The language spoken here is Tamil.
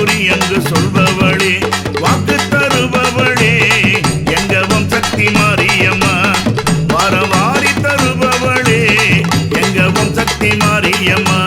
கூறி அங்கு சொல்பவளே வாக்கு தருபவளே. எங்கவும் சக்தி மாரியம்மா வரவாரி தருபவளே. எங்கவும் சக்தி மாரியம்மா